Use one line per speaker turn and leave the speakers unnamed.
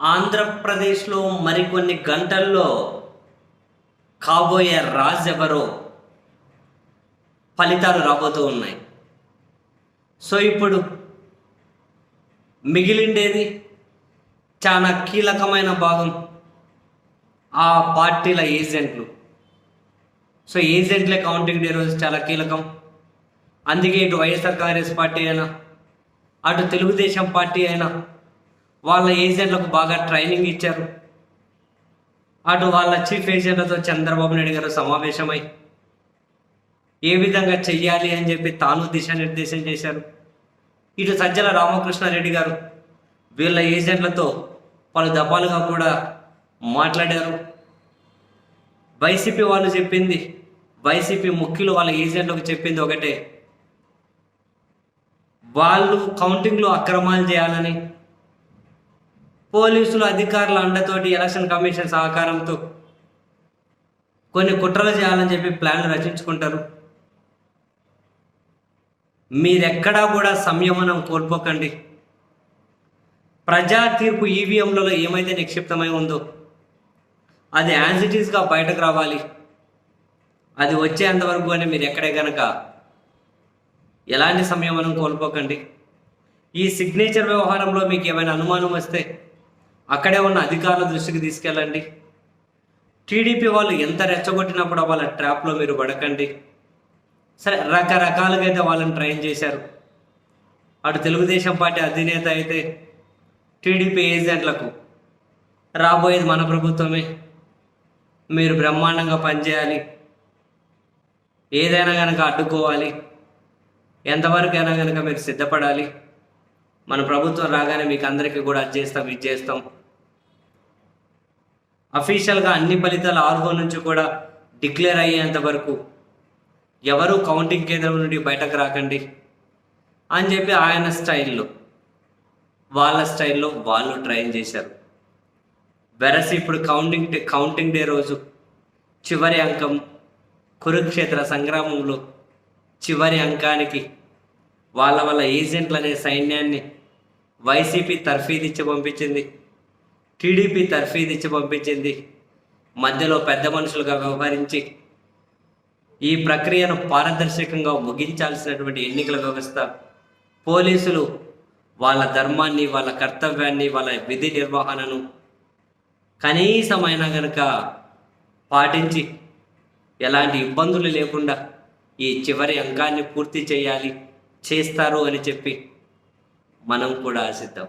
ఆంధ్రప్రదేశ్లో మరికొన్ని గంటల్లో కాబోయే రాజు ఎవరో ఫలితాలు రాబోతూ ఉన్నాయి. సో ఇప్పుడు మిగిలిండేది చాలా కీలకమైన భాగం ఆ పార్టీల ఏజెంట్లు. సో ఏజెంట్లే కౌంటింగ్ డే రోజు చాలా కీలకం. అందుకే ఇటు వైఎస్ఆర్ కాంగ్రెస్ పార్టీ అయినా అటు తెలుగుదేశం పార్టీ అయినా వాళ్ళ ఏజెంట్లకు బాగా ట్రైనింగ్ ఇచ్చారు. అటు వాళ్ళ చీఫ్ ఏజెంట్లతో చంద్రబాబు నాయుడు గారు సమావేశమై ఏ విధంగా చెయ్యాలి అని చెప్పి తాను దిశానిర్దేశం చేశారు. ఇటు సజ్జల రామకృష్ణారెడ్డి గారు వీళ్ళ ఏజెంట్లతో పలు దఫాలుగా కూడా మాట్లాడారు. వైసీపీ వాళ్ళు చెప్పింది వైసీపీ ముఖ్యులు వాళ్ళ ఏజెంట్లకు చెప్పింది ఒకటే. వాళ్ళు కౌంటింగ్లో అక్రమాలు చేయాలని పోలీసులు అధికారుల అండతోటి ఎలక్షన్ కమిషన్ సహకారంతో కొన్ని కుట్రలు చేయాలని చెప్పి ప్లాన్లు రచించుకుంటారు. మీరెక్కడా కూడా సంయమనం కోల్పోకండి. ప్రజా తీర్పు ఈవీఎంలలో ఏమైతే నిక్షిప్తమై ఉందో అది యాన్సిటీస్గా బయటకు రావాలి. అది వచ్చేంతవరకు అని మీరు ఎక్కడే కనుక ఎలాంటి సంయమనం కోల్పోకండి. ఈ సిగ్నేచర్ వ్యవహారంలో మీకు ఏమైనా అనుమానం వస్తే అక్కడే ఉన్న అధికారుల దృష్టికి తీసుకెళ్ళండి. టీడీపీ వాళ్ళు ఎంత రెచ్చగొట్టినప్పుడు వాళ్ళ ట్రాప్లో మీరు పడకండి. సరే రకరకాలుగా అయితే వాళ్ళని ట్రైన్ చేశారు. అటు తెలుగుదేశం పార్టీ అధినేత అయితే టీడీపీ ఏజెంట్లకు రాబోయేది మన ప్రభుత్వమే. మీరు బ్రహ్మాండంగా పనిచేయాలి. ఏదైనా కనుక అడ్డుకోవాలి. ఎంతవరకైనా కనుక మీరు సిద్ధపడాలి. మన ప్రభుత్వం రాగానే మీకు అందరికీ కూడా అది చేస్తాం ఇది చేస్తాం. అఫీషియల్గా అన్ని ఫలితాలు ఆర్గో నుంచి కూడా డిక్లేర్ అయ్యేంత వరకు ఎవరు కౌంటింగ్ కేంద్రం నుండి బయటకు రాకండి అని చెప్పి ఆయన స్టైల్లో వాళ్ళ స్టైల్లో వాళ్ళు ట్రైన్ చేశారు. వెరసి ఇప్పుడు కౌంటింగ్ డే కౌంటింగ్ డే రోజు చివరి అంకం కురుక్షేత్ర సంగ్రామంలో చివరి అంకానికి వాళ్ళ వాళ్ళ ఏజెంట్లు అనే సైన్యాన్ని వైసీపీ తర్ఫీదిచ్చి పంపించింది. టీడీపీ తర్ఫీదిచ్చి పంపించింది. మధ్యలో పెద్ద మనుషులుగా వ్యవహరించి ఈ ప్రక్రియను పారదర్శకంగా ముగించాల్సినటువంటి ఎన్నికల వ్యవస్థ పోలీసులు వాళ్ళ ధర్మాన్ని వాళ్ళ కర్తవ్యాన్ని వాళ్ళ విధి నిర్వహణను కనీసమైన కనుక పాటించి ఎలాంటి ఇబ్బందులు లేకుండా ఈ చివరి అంకాన్ని పూర్తి చేయాలి చేస్తారు అని చెప్పి మనం కూడా ఆశిద్దాం.